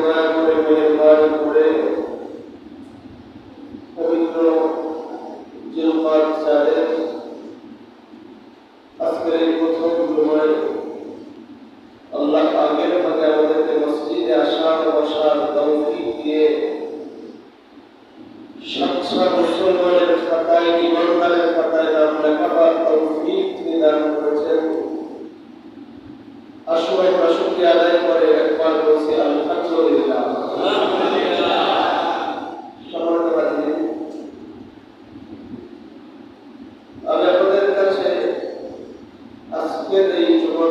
திருமணம் திருமையெல்லாம் கூட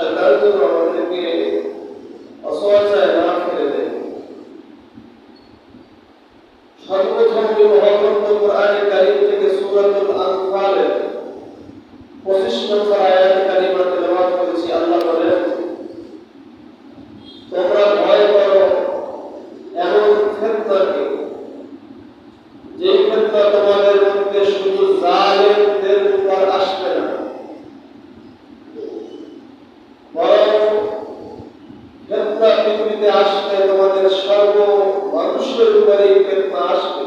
আল্লাহ যেন আমাদেরকে অসহায় না ফেলে দেন সর্বপ্রথম যে মহাগ্রন্থ কোরআনে কারিম থেকে সুরাতুল আনফালের পঁচিশ নম্বর আয়াত কারিমা তেলাওয়াত করেছি, আল্লাহ বলেন, তোমরা তোমরা পৃথিবীতে আসলে তোমাদের সর্ব মানুষের উপরে ফেতনা আসবে।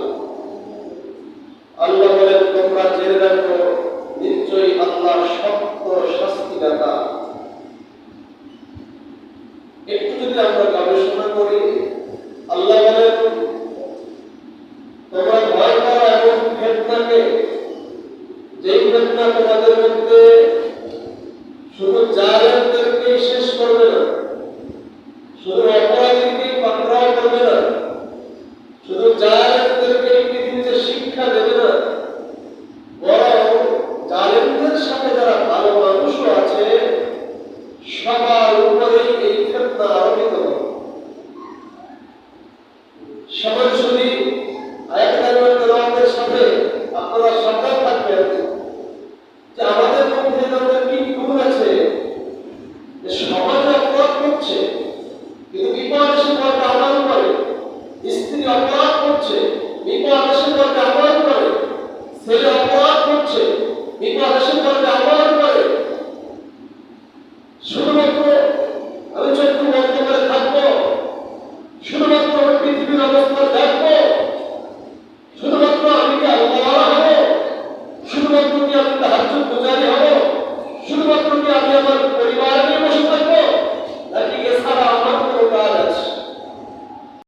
আল্লাহ বলেন, তোমরা জেনে রাখো, নিশ্চয়ই আল্লাহ শক্ত শাস্তিদাতা। একটু যদি আমরা গবেষণা করি, আল্লাহ বলেন, তোমরা ভয় করা এমন ফেতনাকে যেই ফেতনা তোমাদের মধ্যে শুধু জালেমদেরকেই শেষ সবার ছবি আরেকটা আমাদের সাথে আপনারা সরকার থাকবেন